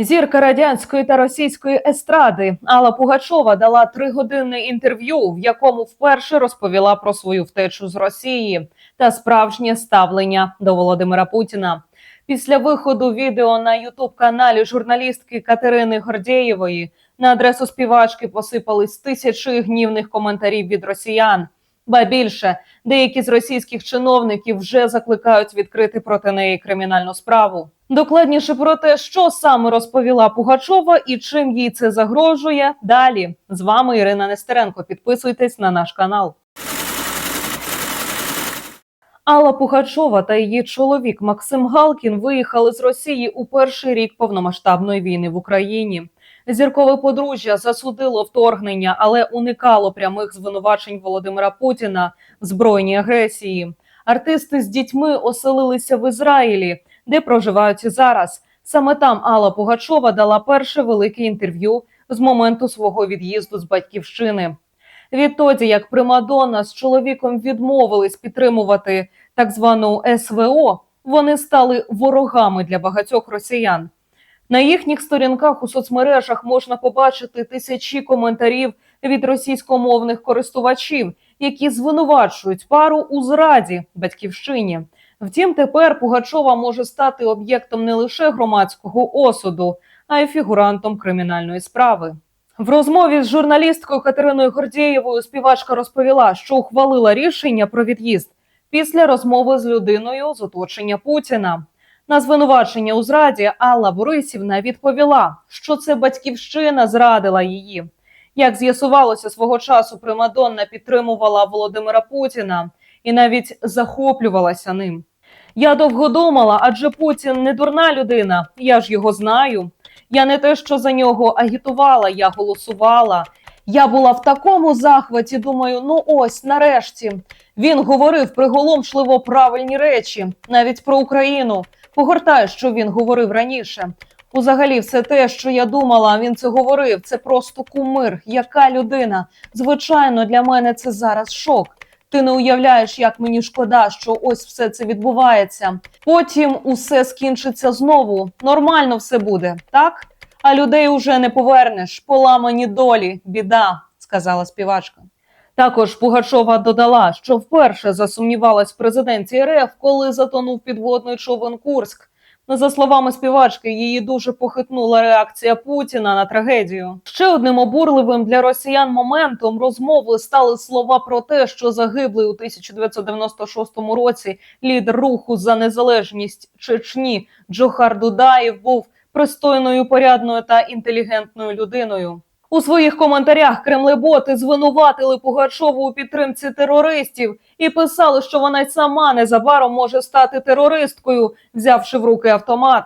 Зірка радянської та російської естради Алла Пугачова дала тригодинне інтерв'ю, в якому вперше розповіла про свою втечу з Росії та справжнє ставлення до Володимира Путіна. Після виходу відео на ютуб каналі журналістки Катерини Гордєєвої на адресу співачки посипались тисячі гнівних коментарів від росіян. Ба більше деякі з російських чиновників вже закликають відкрити проти неї кримінальну справу. Докладніше про те, що саме розповіла Пугачова і чим їй це загрожує. Далі з вами Ірина Нестеренко. Підписуйтесь на наш канал. Алла Пугачова та її чоловік Максим Галкін виїхали з Росії у перший рік повномасштабної війни в Україні. Зіркове подружжя засудило вторгнення, але уникало прямих звинувачень Володимира Путіна в збройній агресії. Артисти з дітьми оселилися в Ізраїлі, де проживають зараз. Саме там Алла Пугачова дала перше велике інтерв'ю з моменту свого від'їзду з батьківщини. Відтоді, як Примадонна з чоловіком відмовились підтримувати так звану СВО, вони стали ворогами для багатьох росіян. На їхніх сторінках у соцмережах можна побачити тисячі коментарів від російськомовних користувачів, які звинувачують пару у зраді батьківщині. Втім, тепер Пугачова може стати об'єктом не лише громадського осуду, а й фігурантом кримінальної справи. В розмові з журналісткою Катериною Гордєєвою співачка розповіла, що ухвалила рішення про від'їзд після розмови з людиною з оточення Путіна. На звинувачення у зраді Алла Борисівна відповіла, що це батьківщина зрадила її. Як з'ясувалося свого часу, Примадонна підтримувала Володимира Путіна і навіть захоплювалася ним. Я довго думала, адже Путін не дурна людина, я ж його знаю. Я не те, що за нього агітувала, я голосувала. Я була в такому захваті. Думаю, ну ось нарешті він говорив приголомшливо правильні речі, навіть про Україну. Погортаю, що він говорив раніше. Узагалі, все те, що я думала, він це говорив. Це просто кумир. Яка людина? Звичайно, для мене це зараз шок. Ти не уявляєш, як мені шкода, що ось все це відбувається. Потім усе скінчиться знову. Нормально все буде, так? А людей уже не повернеш. Поламані долі, біда, сказала співачка. Також Пугачова додала, що вперше засумнівалась в президенті РФ, коли затонув підводний човен Курськ. За словами співачки, її дуже похитнула реакція Путіна на трагедію. Ще одним обурливим для росіян моментом розмови стали слова про те, що загиблий у 1996 році лідер руху за незалежність Чечні Джохар Дудаєв був пристойною, порядною та інтелігентною людиною. У своїх коментарях кремлеботи звинуватили Пугачову у підтримці терористів і писали, що вона й сама незабаром може стати терористкою, взявши в руки автомат.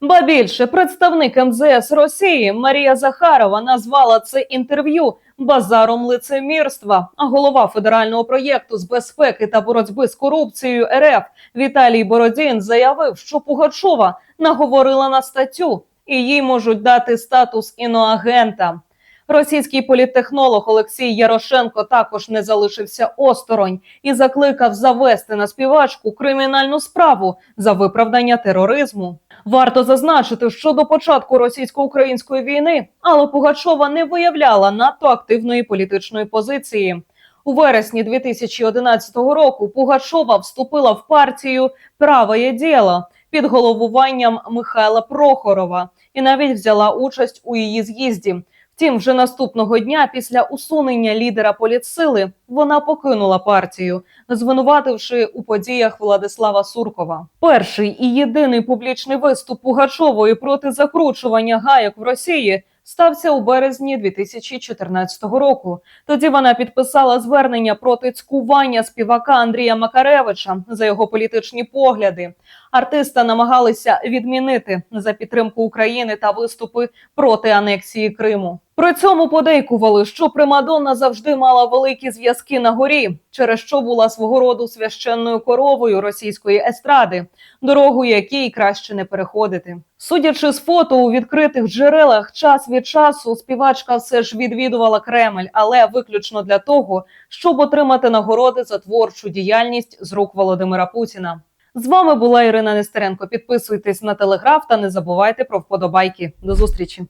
Ба більше представник МЗС Росії Марія Захарова назвала це інтерв'ю базаром лицемірства. А голова федерального проєкту з безпеки та боротьби з корупцією РФ Віталій Бородін заявив, що Пугачова наговорила на статтю, і їй можуть дати статус іноагента. Російський політтехнолог Олексій Ярошенко також не залишився осторонь і закликав завести на співачку кримінальну справу за виправдання тероризму. Варто зазначити, що до початку російсько-української війни Алла Пугачова не виявляла надто активної політичної позиції. У вересні 2011 року Пугачова вступила в партію Праве діло під головуванням Михайла Прохорова і навіть взяла участь у її з'їзді. Втім, вже наступного дня, після усунення лідера політсили, вона покинула партію, звинувативши у подіях Владислава Суркова. Перший і єдиний публічний виступ Пугачової проти закручування гайок в Росії стався у березні 2014 року. Тоді вона підписала звернення проти цькування співака Андрія Макаревича за його політичні погляди. Артиста намагалися відмінити за підтримку України та виступи проти анексії Криму. При цьому подейкували, що Примадонна завжди мала великі зв'язки на горі, через що була свого роду священною коровою російської естради, дорогу якій краще не переходити. Судячи з фото у відкритих джерелах, час від часу співачка все ж відвідувала Кремль, але виключно для того, щоб отримати нагороди за творчу діяльність з рук Володимира Путіна. З вами була Ірина Нестеренко. Підписуйтесь на телеграф та не забувайте про вподобайки. До зустрічі.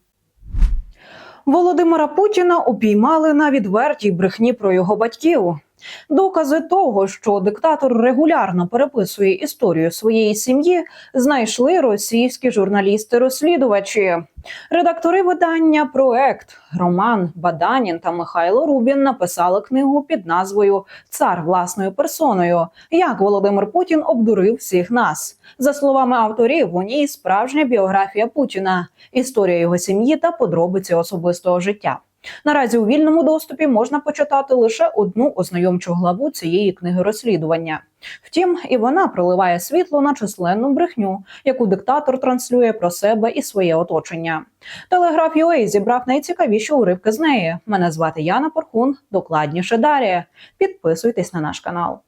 Володимира Путіна упіймали на відвертій брехні про його батьків. Докази того, що диктатор регулярно переписує історію своєї сім'ї, знайшли російські журналісти-розслідувачі. Редактори видання Проект Роман Баданін та Михайло Рубін написали книгу під назвою Цар власною персоною. Як Володимир Путін обдурив всіх нас. За словами авторів, у ній справжня біографія Путіна, історія його сім'ї та подробиці особистого життя. Наразі у вільному доступі можна почитати лише одну ознайомчу главу цієї книги розслідування. Втім, і вона проливає світло на численну брехню, яку диктатор транслює про себе і своє оточення. Телеграф UA зібрав найцікавіші уривки з неї. Мене звати Яна Порхун. Докладніше далі. Підписуйтесь на наш канал.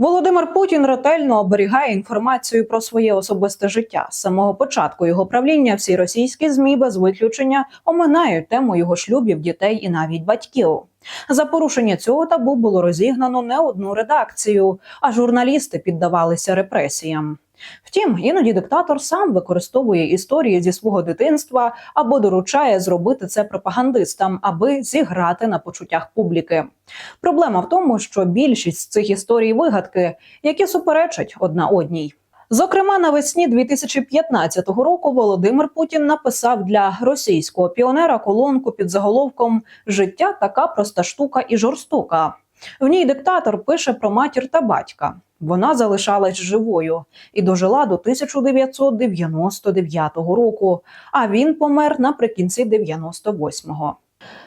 Володимир Путін ретельно оберігає інформацію про своє особисте життя. З самого початку його правління всі російські змі без виключення оминають тему його шлюбів, дітей і навіть батьків. За порушення цього табу було розігнано не одну редакцію, а журналісти піддавалися репресіям. Втім, іноді диктатор сам використовує історії зі свого дитинства або доручає зробити це пропагандистам, аби зіграти на почуттях публіки. Проблема в тому, що більшість з цих історій вигадки, які суперечать одна одній. Зокрема, навесні 2015 року Володимир Путін написав для російського піонера колонку під заголовком Життя така проста штука і жорстока. В ній диктатор пише про матір та батька. Вона залишалась живою і дожила до 1999 року. А він помер наприкінці 98-го.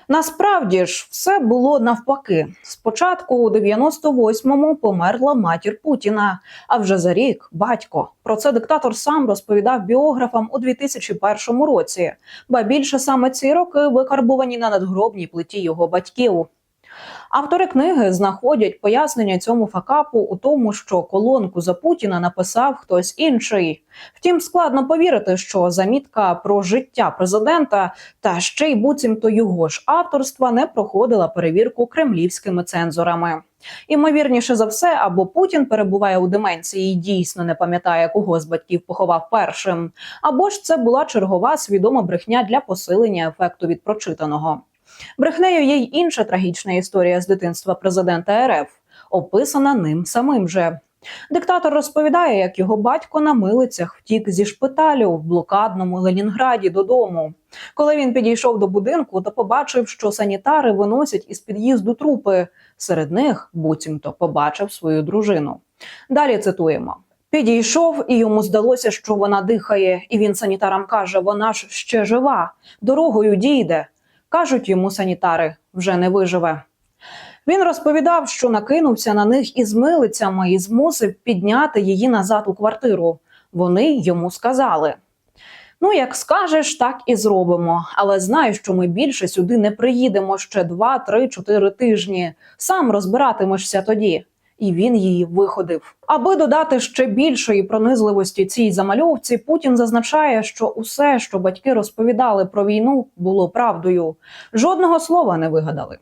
Насправді ж все було навпаки. Спочатку у 98-му померла матір Путіна, а вже за рік батько. Про це диктатор сам розповідав біографам у 2001 році. Ба більше саме ці роки викарбувані на надгробній плиті його батьків. Автори книги знаходять пояснення цьому факапу у тому, що колонку за Путіна написав хтось інший. Втім, складно повірити, що замітка про життя президента та ще й буцімто його ж авторства не проходила перевірку кремлівськими цензорами. Імовірніше за все, або Путін перебуває у деменції і дійсно не пам'ятає, кого з батьків поховав першим, або ж це була чергова свідома брехня для посилення ефекту від прочитаного. Брехнею є й інша трагічна історія з дитинства президента РФ, описана ним самим же. Диктатор розповідає, як його батько на милицях втік зі шпиталю в блокадному Ленінграді додому. Коли він підійшов до будинку, то побачив, що санітари виносять із під'їзду трупи. Серед них буцімто побачив свою дружину. Далі цитуємо. Підійшов, і йому здалося, що вона дихає, і він санітарам каже: вона ж ще жива, дорогою дійде. Кажуть йому санітари, вже не виживе. Він розповідав, що накинувся на них із милицями і змусив підняти її назад у квартиру. Вони йому сказали: Ну, як скажеш, так і зробимо. Але знай, що ми більше сюди не приїдемо ще два, три, чотири тижні. Сам розбиратимешся тоді. І він її виходив. Аби додати ще більшої пронизливості цій замальовці, Путін зазначає, що усе, що батьки розповідали про війну, було правдою. Жодного слова не вигадали.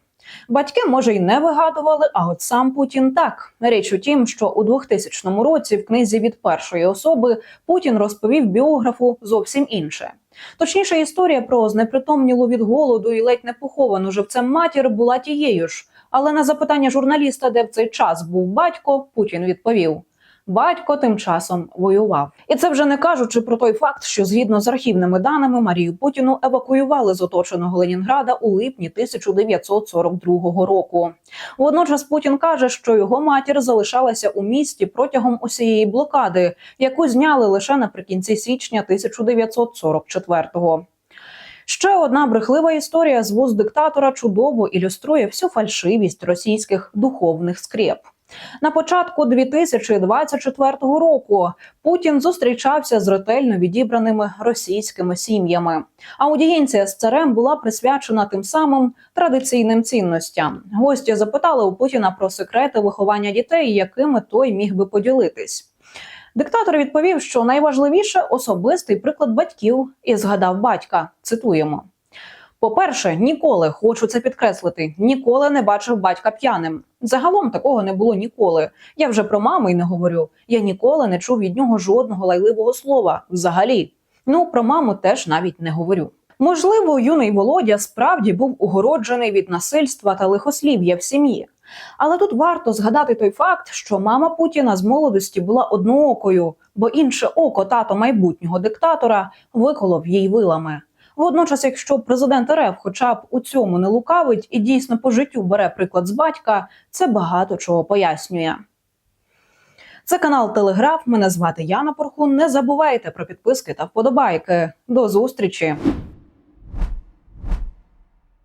Батьки, може, й не вигадували, а от сам Путін так. Річ у тім, що у 2000 році в книзі від першої особи Путін розповів біографу зовсім інше. Точніше, історія про знепритомнілу від голоду і ледь не поховану живцем матір була тією ж. Але на запитання журналіста, де в цей час був батько, Путін відповів: батько тим часом воював. І це вже не кажучи про той факт, що згідно з архівними даними Марію Путіну евакуювали з оточеного Ленінграда у липні 1942 року. Водночас Путін каже, що його матір залишалася у місті протягом усієї блокади, яку зняли лише наприкінці січня 1944-го. Ще одна брехлива історія з вуз диктатора чудово ілюструє всю фальшивість російських духовних скреп. На початку 2024 року Путін зустрічався з ретельно відібраними російськими сім'ями. Аудієнція з царем була присвячена тим самим традиційним цінностям. Гості запитали у Путіна про секрети виховання дітей, якими той міг би поділитись. Диктатор відповів, що найважливіше особистий приклад батьків, і згадав батька. Цитуємо. По-перше, ніколи хочу це підкреслити. Ніколи не бачив батька п'яним. Загалом такого не було ніколи. Я вже про маму й не говорю. Я ніколи не чув від нього жодного лайливого слова. Взагалі. Ну про маму теж навіть не говорю. Можливо, юний Володя справді був угороджений від насильства та лихослів'я в сім'ї. Але тут варто згадати той факт, що мама Путіна з молодості була одноокою, бо інше око тато майбутнього диктатора виколов їй вилами. Водночас, якщо президент РФ хоча б у цьому не лукавить і дійсно по життю бере приклад з батька, це багато чого пояснює. Це канал Телеграф. Мене звати Яна Порхун. Не забувайте про підписки та вподобайки. До зустрічі!